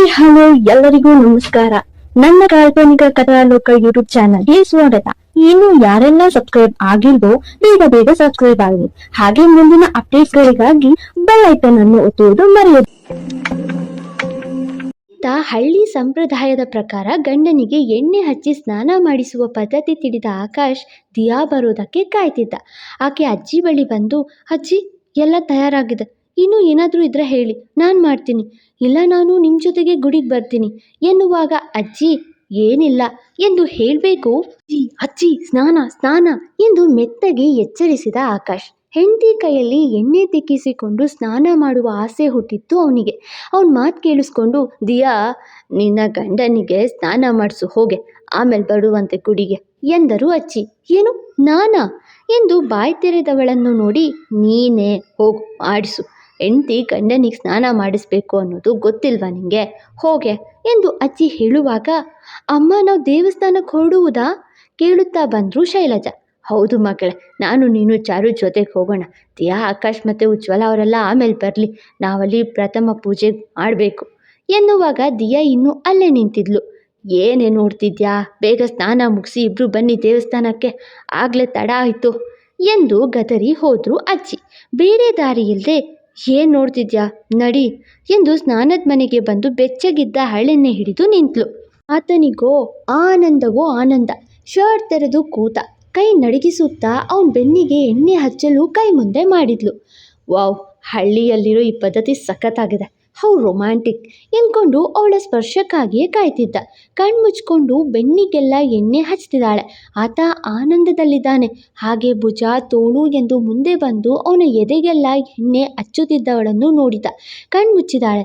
Hi hello, ಎಲ್ಲರಿಗೂ ನಮಸ್ಕಾರ. ನನ್ನ ಕಾಲ್ಪನಿಕ ಕಥಾಲೋಕ ಯೂಟ್ಯೂಬ್ ಚಾನಲ್ಗೆ ಸ್ವಾಗತ. ಇನ್ನು ಯಾರೆಲ್ಲ ಸಬ್ಸ್ಕ್ರೈಬ್ ಆಗಿಲ್ವೋ, ಬೇಗ ಬೇಗ ಸಬ್ಸ್ಕ್ರೈಬ್ ಆಗಿ ಹಾಗೆ ಮುಂದಿನ ಅಪ್ಡೇಟ್ ಗಳಿಗಾಗಿ ಬೆಲ್ ಐಕನ್ ಅನ್ನು ಒತ್ತುವುದು ಮರೆಯದು. ಹಳ್ಳಿ ಸಂಪ್ರದಾಯದ ಪ್ರಕಾರ ಗಂಡನಿಗೆ ಎಣ್ಣೆ ಹಚ್ಚಿ ಸ್ನಾನ ಮಾಡಿಸುವ ಪದ್ಧತಿ ತಿಳಿದ ಆಕಾಶ್ ದಿಯಾ ಬರೋದಕ್ಕೆ ಕಾಯ್ತಿದ್ದ. ಆಕೆ ಅಜ್ಜಿ ಬಳಿ ಬಂದು, ಅಜ್ಜಿ, ಎಲ್ಲ ತಯಾರಾಗಿದೆ. ಇನ್ನೂ ಏನಾದರೂ ಇದ್ರೆ ಹೇಳಿ, ನಾನು ಮಾಡ್ತೀನಿ. ಇಲ್ಲ ನಾನು ನಿಮ್ಮ ಜೊತೆಗೆ ಗುಡಿಗೆ ಬರ್ತೀನಿ. ಎನ್ನುವಾಗ, ಅಜ್ಜಿ, ಏನಿಲ್ಲ. ಎಂದು ಹೇಳಬೇಕು? ಅಜ್ಜಿ ಸ್ನಾನ ಸ್ನಾನ, ಎಂದು ಮೆತ್ತಗೆ ಎಚ್ಚರಿಸಿದ ಆಕಾಶ್. ಹೆಂಡತಿ ಕೈಯಲ್ಲಿ ಎಣ್ಣೆ ತಿಕ್ಕಿಸಿಕೊಂಡು ಸ್ನಾನ ಮಾಡುವ ಆಸೆ ಹುಟ್ಟಿತ್ತು ಅವನಿಗೆ. ಅವನ ಮಾತು ಕೇಳಿಸ್ಕೊಂಡು, ದಿಯಾ, ನಿನ್ನ ಗಂಡನಿಗೆ ಸ್ನಾನ ಮಾಡಿಸು, ಹೋಗೆ. ಆಮೇಲೆ ಬರುವಂತೆ ಗುಡಿಗೆ, ಎಂದರು ಅಜ್ಜಿ. ಏನು, ನಾನಾ? ಎಂದು ಬಾಯಿ ತೆರೆದವಳನ್ನು ನೋಡಿ, ನೀನೇ, ಹೋಗು ಮಾಡಿಸು ಹೆಂಡತಿ ಗಂಡನಿಗೆ ಸ್ನಾನ ಮಾಡಿಸ್ಬೇಕು ಅನ್ನೋದು ಗೊತ್ತಿಲ್ವಾ ನಿನಗೆ ಹೋಗೆ ಎಂದು ಅಜ್ಜಿ ಹೇಳುವಾಗ, ಅಮ್ಮ, ನಾವು ದೇವಸ್ಥಾನಕ್ಕೆ ಹೊರಡುವುದಾ? ಕೇಳುತ್ತಾ ಬಂದರು ಶೈಲಜಾ. ಹೌದು ಮಗಳೇ, ನಾನು ನೀನು ಚಾರು ಜೊತೆಗೆ ಹೋಗೋಣ. ದಿಯಾ ಆಕಾಶ್ ಮತ್ತು ಉಜ್ವಲ ಅವರೆಲ್ಲ ಆಮೇಲೆ ಬರಲಿ. ನಾವಲ್ಲಿ ಪ್ರಥಮ ಪೂಜೆ ಮಾಡಬೇಕು. ಎನ್ನುವಾಗ ದಿಯಾ ಇನ್ನೂ ಅಲ್ಲೇ ನಿಂತಿದ್ಲು. ಏನೇ ನೋಡ್ತಿದ್ಯಾ? ಬೇಗ ಸ್ನಾನ ಮುಗಿಸಿ ಇಬ್ಬರು ಬನ್ನಿ ದೇವಸ್ಥಾನಕ್ಕೆ. ಆಗಲೇ ತಡ ಆಯಿತು. ಎಂದು ಗದರಿ ಹೋದರು ಅಜ್ಜಿ. ಬೇರೆ ದಾರಿ ಇಲ್ಲದೆ ಏನು ನೋಡ್ತಿದ್ಯಾ? ನಡಿ ಎಂದು ಸ್ನಾನದ ಮನೆಗೆ ಬಂದು ಬೆಚ್ಚಗಿದ್ದ ಹಳೆಣ್ಣೆ ಹಿಡಿದು ನಿಂತಳು ಆತನಿಗೋ ಆನಂದವೋ ಆನಂದ. ಶರ್ಟ್ ತೆರೆದು ಕೂತ ಕೈ ನಡಗಿಸುತ್ತಾ ಅವನ ಬೆನ್ನಿಗೆ ಎಣ್ಣೆ ಹಚ್ಚಲು ಕೈ ಮುಂದೆ ಮಾಡಿದ್ಲು. ವಾವ್, ಹಳ್ಳಿಯಲ್ಲಿರೋ ಈ ಪದ್ಧತಿ ಸಖತ್ತಾಗಿದೆ. ಹೌ ರೊಮ್ಯಾಂಟಿಕ್ ಎಂದ್ಕೊಂಡು ಅವಳ ಸ್ಪರ್ಶಕ್ಕಾಗಿಯೇ ಕಾಯ್ತಿದ್ದ. ಕಣ್ಮುಚ್ಕೊಂಡು ಬೆನ್ನಿಗೆಲ್ಲ ಎಣ್ಣೆ ಹಚ್ತಿದ್ದಾಳೆ. ಆತ ಆನಂದದಲ್ಲಿದ್ದಾನೆ. ಹಾಗೆ ಭುಜ ತೋಳು ಎಂದು ಮುಂದೆ ಬಂದು ಅವನ ಎದೆಗೆಲ್ಲ ಎಣ್ಣೆ ಹಚ್ಚುತ್ತಿದ್ದವಳನ್ನು ನೋಡಿದ. ಕಣ್ಮುಚ್ಚಿದಾಳೆ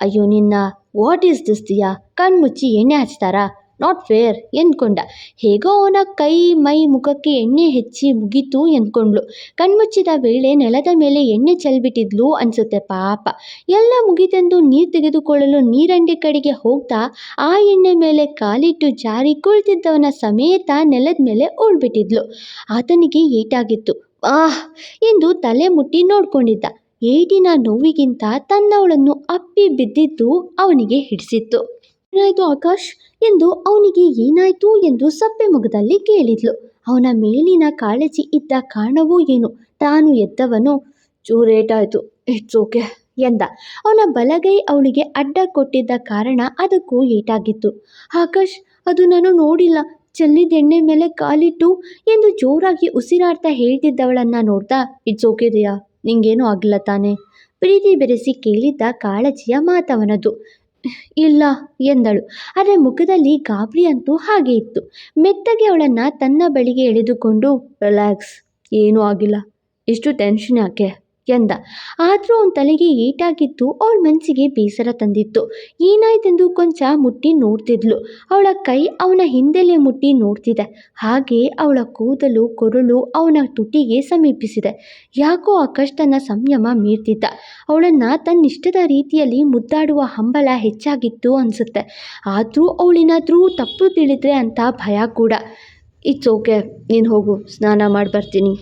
ಅಯ್ಯೋ ನಿನ್ನ ವಾಟ್ ಈಸ್ ದಿಸ್ ದಿಯಾ? ಕಣ್ಮುಚ್ಚಿ ಎಣ್ಣೆ ಹಚ್ತಾರಾ? Not fair ಎಂದ್ಕೊಂಡ. ಹೇಗೋ ಅವನ ಕೈ ಮೈ ಮುಖಕ್ಕೆ ಎಣ್ಣೆ ಹೆಚ್ಚಿ ಮುಗೀತು ಎಂದ್ಕೊಂಡ್ಳು. ಕಣ್ಮುಚ್ಚಿದ ವೇಳೆ ನೆಲದ ಮೇಲೆ ಎಣ್ಣೆ ಚೆಲ್ಬಿಟ್ಟಿದ್ಲು ಅನ್ಸುತ್ತೆ ಪಾಪ. ಎಲ್ಲ ಮುಗಿತೆಂದು ನೀರು ತೆಗೆದುಕೊಳ್ಳಲು ನೀರಂಡೆ ಕಡೆಗೆ ಹೋಗ್ತಾ ಆ ಎಣ್ಣೆ ಮೇಲೆ ಕಾಲಿಟ್ಟು ಜಾರಿ ಕುಳಿತಿದ್ದವನ ಸಮೇತ ನೆಲದ ಮೇಲೆ ಉಳ್ಬಿಟ್ಟಿದ್ಲು ಆತನಿಗೆ ಏಟಾಗಿತ್ತು. ಆಹ್ ಎಂದು ತಲೆ ಮುಟ್ಟಿ ನೋಡ್ಕೊಂಡಿದ್ದ. ಏಟಿನ ನೋವಿಗಿಂತ ತನ್ನವಳನ್ನು ಅಪ್ಪಿ ಬಿದ್ದಿದ್ದು ಅವನಿಗೆ ಹಿಡಿಸಿತ್ತು. ಏನಾಯ್ತು ಆಕಾಶ್? ಎಂದು ಅವನಿಗೆ ಏನಾಯ್ತು ಎಂದು ಸಪ್ಪೆ ಮುಖದಲ್ಲಿ ಕೇಳಿದ್ಲು. ಅವನ ಮೇಲಿನ ಕಾಳಜಿ ಇದ್ದ ಕಾರಣವೂ ಏನು? ತಾನು ಎದ್ದವನು, ಚೂರೇಟಾಯ್ತು, ಇಟ್ಸ್ ಓಕೆ ಎಂದ. ಅವನ ಬಲಗೈ ಅವಳಿಗೆ ಅಡ್ಡ ಕೊಟ್ಟಿದ್ದ ಕಾರಣ ಅದಕ್ಕೂ ಏಟಾಗಿತ್ತು. ಆಕಾಶ್, ಅದು ನಾನು ನೋಡಿಲ್ಲ. ಚೆಲ್ಲಿದ ಎಣ್ಣೆ ಮೇಲೆ ಕಾಲಿಟ್ಟು ಎಂದು ಜೋರಾಗಿ ಉಸಿರಾಡ್ತಾ ಹೇಳ್ತಿದ್ದವಳನ್ನ ನೋಡ್ತಾ, ಇಟ್ಸ್ ಓಕೆ ನಿಂಗೇನು ಆಗಿಲ್ಲ ತಾನೆ? ಪ್ರೀತಿ ಬೆರೆಸಿ ಕೇಳಿದ್ದ ಕಾಳಜಿಯ ಮಾತವನದು. ಇಲ್ಲ ಎಂದಳು. ಆದರೆ ಮುಖದಲ್ಲಿ ಗಾಬರಿ ಅಂತೂ ಹಾಗೆ ಇತ್ತು. ಮೆತ್ತಗೆ ಅವಳನ್ನು ತನ್ನ ಬಳಿಗೆ ಎಳೆದುಕೊಂಡು, ರಿಲ್ಯಾಕ್ಸ್, ಏನೂ ಆಗಿಲ್ಲ. ಇಷ್ಟು ಟೆನ್ಷನ್ ಯಾಕೆ? ಎಂದ. ಆದರೂ ಅವನ ತಲೆಗೆ ಏಟಾಗಿತ್ತು, ಅವಳ ಮನಸ್ಸಿಗೆ ಬೇಸರ ತಂದಿತ್ತು. ಏನಾಯ್ತೆಂದು ಕೊಂಚ ಮುಟ್ಟಿ ನೋಡ್ತಿದ್ಲು. ಅವಳ ಕೈ ಅವನ ಹಿಂದೆಲೆ ಮುಟ್ಟಿ ನೋಡ್ತಿದೆ. ಹಾಗೆ ಅವಳ ಕೂದಲು, ಕೊರಳು ಅವನ ತುಟಿಗೆ ಸಮೀಪಿಸಿದೆ. ಯಾಕೋ ಆ ಕಷ್ಟನ ಸಂಯಮ ಮೀರ್ತಿದ್ದ. ಅವಳನ್ನು ತನ್ನಿಷ್ಟದ ರೀತಿಯಲ್ಲಿ ಮುದ್ದಾಡುವ ಹಂಬಲ ಹೆಚ್ಚಾಗಿತ್ತು ಅನಿಸುತ್ತೆ. ಆದರೂ ಅವಳೇನಾದರೂ ತಪ್ಪು ತಿಳಿದ್ರೆ ಅಂತ ಭಯ ಕೂಡ. ಇಟ್ಸ್ ಓಕೆ ನೀನು ಹೋಗು. ಸ್ನಾನ ಮಾಡಿ ಬರ್ತೀನಿ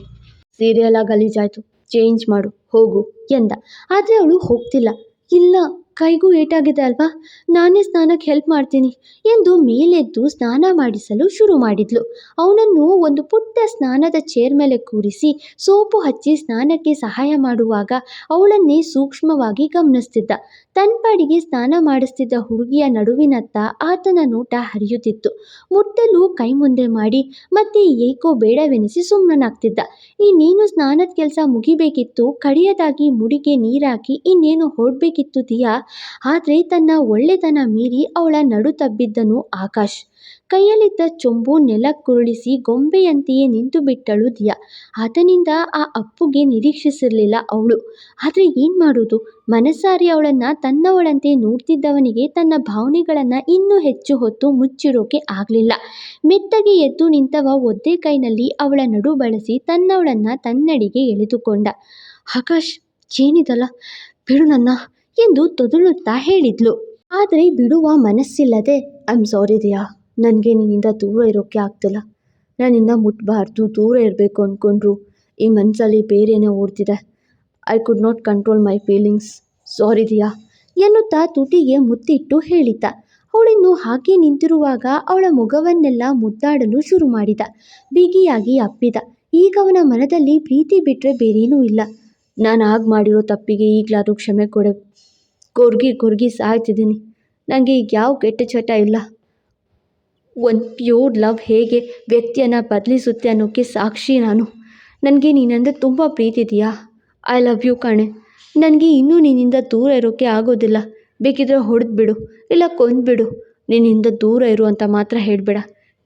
ಸೀರೆಯೆಲ್ಲ ಗಲೀಜಾಯಿತು. ಚೇಂಜ್ ಮಾಡು ಹೋಗು ಎಂದ. ಆದರೆ ಅವಳು ಹೋಗ್ತಿಲ್ಲ. ಇಲ್ಲ ಕೈಗೂ ಏಟಾಗಿದೆ ಅಲ್ವಾ? ನಾನೇ ಸ್ನಾನಕ್ಕೆ ಹೆಲ್ಪ್ ಮಾಡ್ತೀನಿ ಎಂದು ಮೇಲೆದ್ದು ಸ್ನಾನ ಮಾಡಿಸಲು ಶುರು ಮಾಡಿದ್ಲು. ಅವನನ್ನು ಒಂದು ಪುಟ್ಟ ಸ್ನಾನದ ಚೇರ್ ಮೇಲೆ ಕೂರಿಸಿ ಸೋಪು ಹಚ್ಚಿ ಸ್ನಾನಕ್ಕೆ ಸಹಾಯ ಮಾಡುವಾಗ ಅವಳನ್ನೇ ಸೂಕ್ಷ್ಮವಾಗಿ ಗಮನಿಸ್ತಿದ್ದ. ತನ್ನ ಪಾಡಿಗೆ ಸ್ನಾನ ಮಾಡಿಸ್ತಿದ್ದ ಹುಡುಗಿಯ ನಡುವಿನತ್ತ ಆತನ ನೋಟ ಹರಿಯುತ್ತಿತ್ತು. ಮುಟ್ಟಲು ಕೈ ಮುಂದೆ ಮಾಡಿ ಮತ್ತೆ ಏಕೋ ಬೇಡವೆನಿಸಿ ಸುಮ್ಮನಾಗ್ತಿದ್ದ ಇನ್ನೇನು ಸ್ನಾನದ ಕೆಲಸ ಮುಗಿಬೇಕಿತ್ತು, ಕಡಿಯದಾಗಿ ಮುಡಿಗೆ ನೀರಾಕಿ ಇನ್ನೇನು ಹೊರಡ್ಬೇಕಿತ್ತು ದಿಯಾ? ಆದರೆ ತನ್ನ ಒಳ್ಳೆತನ ಮೀರಿ ಅವಳ ನಡು ತಬ್ಬಿದ್ದನು ಆಕಾಶ್. ಕೈಯಲ್ಲಿದ್ದ ಚೊಂಬು ನೆಲಕ್ಕುರುಳಿಸಿ ಗೊಂಬೆಯಂತೆಯೇ ನಿಂತು ಬಿಟ್ಟಳು ದಿಯಾ. ಆತನಿಂದ ಆ ಅಪ್ಪುಗೆ ನಿರೀಕ್ಷಿಸಿರಲಿಲ್ಲ ಅವಳು. ಆದರೆ ಏನು ಮಾಡೋದು? ಮನಸ್ಸಾರಿ ಅವಳನ್ನು ತನ್ನವಳಂತೆ ನೋಡ್ತಿದ್ದವನಿಗೆ ತನ್ನ ಭಾವನೆಗಳನ್ನು ಇನ್ನೂ ಹೆಚ್ಚು ಹೊತ್ತು ಮುಚ್ಚಿಡೋಕೆ ಆಗಲಿಲ್ಲ. ಮೆತ್ತಗೆ ಎದ್ದು ನಿಂತವ ಒದ್ದೆ ಕೈನಲ್ಲಿ ಅವಳ ನಡು ಬಳಸಿ ತನ್ನವಳನ್ನು ತನ್ನಡಿಗೆ ಎಳೆದುಕೊಂಡ. ಆಕಾಶ್, ಏನಿದಲ್ಲ? ಬಿಡು ನನ್ನ. ಎಂದು ತೊದಲುತ್ತಾ ಹೇಳಿದ್ಲು. ಆದರೆ ಬಿಡುವ ಮನಸ್ಸಿಲ್ಲದೆ ಐ ಆಮ್ ಸಾರಿ ದಿಯಾ. ನನಗೆ ನಿನ್ನಿಂದ ದೂರ ಇರೋಕ್ಕೆ ಆಗ್ತಿಲ್ಲ. ನಾನಿನ್ನ ಮುಟ್ಬಾರ್ದು, ದೂರ ಇರಬೇಕು ಅಂದ್ಕೊಂಡ್ರು ಈ ಮನಸ್ಸಲ್ಲಿ ಬೇರೆನೇ ಓಡ್ತಿದೆ. I could not control my feelings sorry Diya. ಎನ್ನುತ್ತಾ ತುಟಿಗೆ ಮುತ್ತಿಟ್ಟು ಹೇಳಿದ್ದ. ಅವಳಿನ್ನು ಹಾಗೆ ನಿಂತಿರುವಾಗ ಅವಳ ಮುಗವನ್ನೆಲ್ಲ ಮುದ್ದಾಡಲು ಶುರು ಮಾಡಿದ. ಬಿಗಿಯಾಗಿ ಅಪ್ಪಿದ. ಈಗ ಅವನ ಮನದಲ್ಲಿ ಪ್ರೀತಿ ಬಿಟ್ಟರೆ ಬೇರೇನೂ ಇಲ್ಲ. ನಾನು ಆಗ ಮಾಡಿರೋ ತಪ್ಪಿಗೆ ಈಗಲಾದರೂ ಕ್ಷಮೆ ಕೊಡೆ, ಕೊರ್ಗಿ ಕೊರ್ಗಿ ಸಾಯ್ತಿದ್ದೀನಿ. ನನಗೆ ಈಗ ಯಾವ ಕೆಟ್ಟ ಚಟ ಇಲ್ಲ. ಒಂದು ಪ್ಯೂರ್ ಲವ್ ಹೇಗೆ ವ್ಯಕ್ತಿಯನ್ನು ಬದಲಿಸುತ್ತೆ ಅನ್ನೋಕ್ಕೆ ಸಾಕ್ಷಿ ನಾನು. ನನಗೆ ನೀನಂದರೆ ತುಂಬ ಪ್ರೀತಿ ಇದೆಯಾ? ಐ ಲವ್ ಯು ಕಣೆ. ನನಗೆ ಇನ್ನೂ ನಿನ್ನಿಂದ ದೂರ ಇರೋಕ್ಕೆ ಆಗೋದಿಲ್ಲ. ಬೇಕಿದ್ರೆ ಹೊಡೆದು ಬಿಡು, ಇಲ್ಲ ಕೊಂದ್ಬಿಡು ನಿನ್ನಿಂದ ದೂರ ಇರು ಅಂತ ಮಾತ್ರ ಹೇಳಬೇಡ.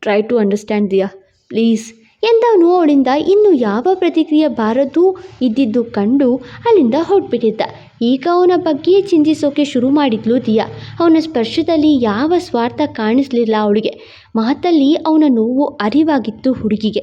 Try to understand Diya? Please ಎಂದವನು ಅವಳಿಂದ ಇನ್ನು ಯಾವ ಪ್ರತಿಕ್ರಿಯೆ ಬಾರದು ಇದ್ದಿದ್ದು ಕಂಡು ಅಲ್ಲಿಂದ ಹೊರಟ್ಬಿಟ್ಟಿದ್ದ. ಈಗ ಅವನ ಬಗ್ಗೆಯೇ ಚಿಂತಿಸೋಕೆ ಶುರು ಮಾಡಿದ್ಲು ದಿಯಾ. ಅವನ ಸ್ಪರ್ಶದಲ್ಲಿ ಯಾವ ಸ್ವಾರ್ಥ ಕಾಣಿಸಲಿಲ್ಲ ಅವಳಿಗೆ. ಮಾತಲ್ಲಿ ಅವನ ನೋವು ಅರಿವಾಗಿತ್ತು ಹುಡುಗಿಗೆ.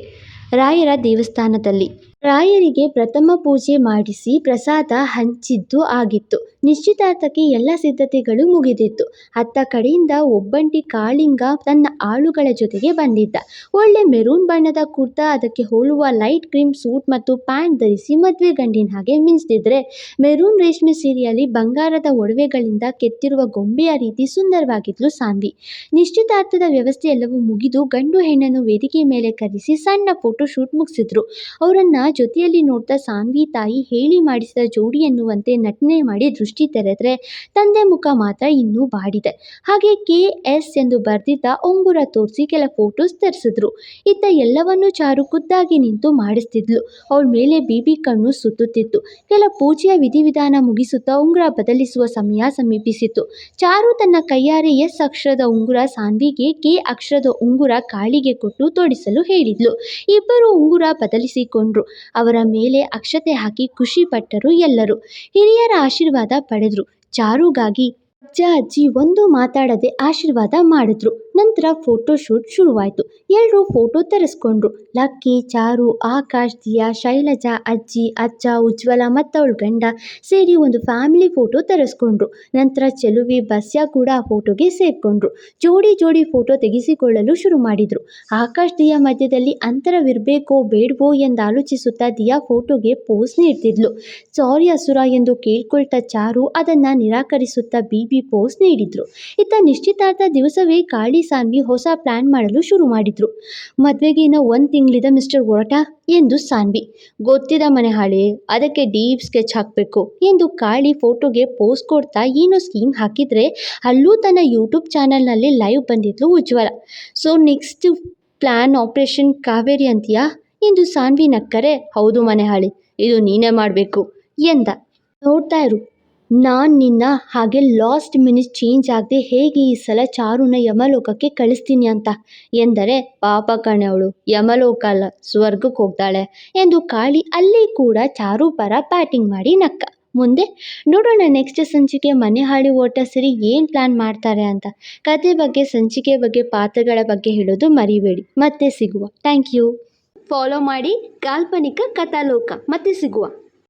ರಾಯರ ದೇವಸ್ಥಾನದಲ್ಲಿ ರಾಯರಿಗೆ ಪ್ರಥಮ ಪೂಜೆ ಮಾಡಿಸಿ ಪ್ರಸಾದ ಹಂಚಿದ್ದು ಆಗಿತ್ತು. ನಿಶ್ಚಿತಾರ್ಥಕ್ಕೆ ಎಲ್ಲ ಸಿದ್ಧತೆಗಳು ಮುಗಿದಿತ್ತು. ಅತ್ತ ಕಡೆಯಿಂದ ಒಬ್ಬಂಟಿ ಕಾಳಿಂಗ ತನ್ನ ಆಳುಗಳ ಜೊತೆಗೆ ಬಂದಿದ್ದ. ಒಳ್ಳೆ ಮೆರೂನ್ ಬಣ್ಣದ ಕುರ್ತಾ, ಅದಕ್ಕೆ ಹೋಲುವ ಲೈಟ್ ಕ್ರೀಮ್ ಸೂಟ್ ಮತ್ತು ಪ್ಯಾಂಟ್ ಧರಿಸಿ ಮದುವೆ ಗಂಡಿನ ಹಾಗೆ ಮಿಂಚ್ತಿದ್ರೆ. ಮೆರೂನ್ ರೇಷ್ಮೆ ಸೀರೆಯಲ್ಲಿ ಬಂಗಾರದ ಒಡವೆಗಳಿಂದ ಕೆತ್ತಿರುವ ಗೊಂಬೆಯ ರೀತಿ ಸುಂದರವಾಗಿದ್ಲು ಸಾನ್ವಿ. ನಿಶ್ಚಿತಾರ್ಥದ ವ್ಯವಸ್ಥೆ ಎಲ್ಲವೂ ಮುಗಿದು ಗಂಡು ಹೆಣ್ಣನ್ನು ವೇದಿಕೆ ಮೇಲೆ ಕರೆಸಿ ಸಣ್ಣ ಫೋಟೋ ಶೂಟ್ ಮುಗಿಸಿದ್ರು. ಅವರನ್ನ ಜೊತೆಯಲ್ಲಿ ನೋಡ್ತಾ ಸಾನ್ವಿ ತಾಯಿ ಹೇಳಿ ಮಾಡಿಸಿದ ಜೋಡಿ ಎನ್ನುವಂತೆ ನಟನೆ ಮಾಡಿ ದೃಷ್ಟಿ ತೆರೆದ್ರೆ ತಂದೆ ಮುಖ ಮಾತ್ರ ಇನ್ನೂ ಬಾಡಿದೆ. ಹಾಗೆ ಕೆ ಎಸ್ ಎಂದು ಬರೆದಿದ್ದ ಉಂಗುರ ತೋರಿಸಿ ಕೆಲ ಫೋಟೋಸ್ ತರಿಸಿದ್ರು. ಇತ್ತ ಎಲ್ಲವನ್ನೂ ಚಾರು ಖುದ್ದಾಗಿ ನಿಂತು ಮಾಡಿಸ್ತಿದ್ಲು. ಅವಳ ಮೇಲೆ ಬಿಬಿ ಕಣ್ಣು ಸುತ್ತುತ್ತಿತ್ತು. ಕೆಲ ಪೂಜೆಯ ವಿಧಿವಿಧಾನ ಮುಗಿಸುತ್ತಾ ಉಂಗುರ ಬದಲಿಸುವ ಸಮಯ ಸಮೀಪಿಸಿತು ಚಾರು ತನ್ನ ಕೈಯಾರೆ ಎಸ್ ಅಕ್ಷರದ ಉಂಗುರ ಸಾನ್ವಿಗೆ ಕೆ ಅಕ್ಷರದ ಉಂಗುರ ಕಾಳಿಗೆ ಕೊಟ್ಟು ತೊಡಿಸಲು ಹೇಳಿದ್ಲು. ಇಬ್ಬರು ಉಂಗುರ ಬದಲಿಸಿಕೊಂಡ್ರು. ಅವರ ಮೇಲೆ ಅಕ್ಷತೆ ಹಾಕಿ ಖುಷಿ ಪಟ್ಟರು ಎಲ್ಲರೂ. ಹಿರಿಯರ ಆಶೀರ್ವಾದ ಪಡೆದ್ರು. ಚಾರುಗಾಗಿ ಅಜ್ಜ ಅಜ್ಜಿ ಒಂದು ಮಾತಾಡದೆ ಆಶೀರ್ವಾದ ಮಾಡಿದ್ರು. ನಂತರ ಫೋಟೋ ಶೂಟ್ ಶುರುವಾಯಿತು. ಎಲ್ಲರೂ ಫೋಟೋ ತರಿಸ್ಕೊಂಡ್ರು. ಲಕ್ಕಿ, ಚಾರು, ಆಕಾಶ್, ದಿಯಾ, ಶೈಲಜಾ, ಅಜ್ಜಿ, ಅಜ್ಜ, ಉಜ್ವಲ ಮತ್ತು ಅವಳ ಗಂಡ ಸೇರಿ ಒಂದು ಫ್ಯಾಮಿಲಿ ಫೋಟೋ ತರಿಸ್ಕೊಂಡ್ರು. ನಂತರ ಚೆಲುವಿ, ಬಸ್ಯ ಕೂಡ ಆ ಫೋಟೋಗೆ ಸೇರಿಕೊಂಡ್ರು. ಜೋಡಿ ಜೋಡಿ ಫೋಟೋ ತೆಗೆಸಿಕೊಳ್ಳಲು ಶುರು ಮಾಡಿದರು. ಆಕಾಶ್, ದಿಯಾ ಮಧ್ಯದಲ್ಲಿ ಅಂತರವಿರಬೇಕೋ ಬೇಡವೋ ಎಂದು ಆಲೋಚಿಸುತ್ತಾ ದಿಯಾ ಫೋಟೋಗೆ ಪೋಸ್ ನೀಡ್ತಿದ್ಲು. ಸಾರಿ ಅಸುರ ಎಂದು ಕೇಳ್ಕೊಳ್ತಾ ಚಾರು ಅದನ್ನು ನಿರಾಕರಿಸುತ್ತಾ ಬಿಬಿ ಪೋಸ್ ನೀಡಿದ್ರು. ಇತ್ತ ನಿಶ್ಚಿತಾರ್ಥ ದಿವಸವೇ ಕಾಳಿ ಸಾನ್ವಿ ಹೊಸ ಪ್ಲ್ಯಾನ್ ಮಾಡಲು ಶುರು ಮಾಡಿದ್ರು. ಮದ್ವೆಗೆ ಇನ್ನೂ ಒಂದು ತಿಂಗಳಿದ ಮಿಸ್ಟರ್ ಒರಟ ಎಂದು ಸಾನ್ವಿ. ಗೊತ್ತಿದ ಮನೆ ಹಾಳೆ, ಅದಕ್ಕೆ ಡೀಪ್ ಸ್ಕೆಚ್ ಹಾಕಬೇಕು ಎಂದು ಕಾಳಿ ಫೋಟೋಗೆ ಪೋಸ್ ಕೊಡ್ತಾ ಏನೋ ಸ್ಕೀಮ್ ಹಾಕಿದ್ರೆ ಅಲ್ಲೂ ತನ್ನ ಯೂಟ್ಯೂಬ್ ಚಾನಲ್ನಲ್ಲಿ live ಬಂದಿದ್ಲು Ujwala. So next plan operation Kaveri ಅಂತೀಯಾ ಎಂದು ಸಾನ್ವಿ ನಕ್ಕರೆ, ಹೌದು ಮನೆ ಹಾಳಿ, ಇದು ನೀನೇ ಮಾಡಬೇಕು ಎಂದ. ನೋಡ್ತಾ ಇರು. ನಾನು ನಿನ್ನ ಹಾಗೆ ಲಾಸ್ಟ್ ಮಿನಿಟ್ ಚೇಂಜ್ ಆಗದೆ ಹೇಗೆ ಈ ಸಲ ಚಾರುನ ಯಮಲೋಕಕ್ಕೆ ಕಳಿಸ್ತೀನಿ ಅಂತ ಎಂದರೆ, ಪಾಪ ಕಣೆ ಅವಳು. ಯಮಲೋಕ ಅಲ್ಲ ಸ್ವರ್ಗಕ್ಕೆ ಹೋಗ್ತಾಳೆ ಎಂದು ಕಾಳಿ ಅಲ್ಲಿ ಕೂಡ ಚಾರು ಪರ ಬ್ಯಾಟಿಂಗ್ ಮಾಡಿ ನಕ್ಕ. ಮುಂದೆ, ನೋಡೋಣ ನೆಕ್ಸ್ಟ್ ಸಂಚಿಕೆ ಮನೆ ಹಾಳಿ ಓಟ ಸರಿ ಏನು ಪ್ಲ್ಯಾನ್ ಮಾಡ್ತಾರೆ ಅಂತ. ಕತೆ ಬಗ್ಗೆ, ಸಂಚಿಕೆ ಬಗ್ಗೆ, ಪಾತ್ರಗಳ ಬಗ್ಗೆ ಹೇಳೋದು ಮರಿಬೇಡಿ. ಮತ್ತೆ ಸಿಗುವ. ಥ್ಯಾಂಕ್ ಯು ಫಾಲೋ ಮಾಡಿ ಕಾಲ್ಪನಿಕ ಕಥಾಲೋಕ. ಮತ್ತೆ ಸಿಗುವ.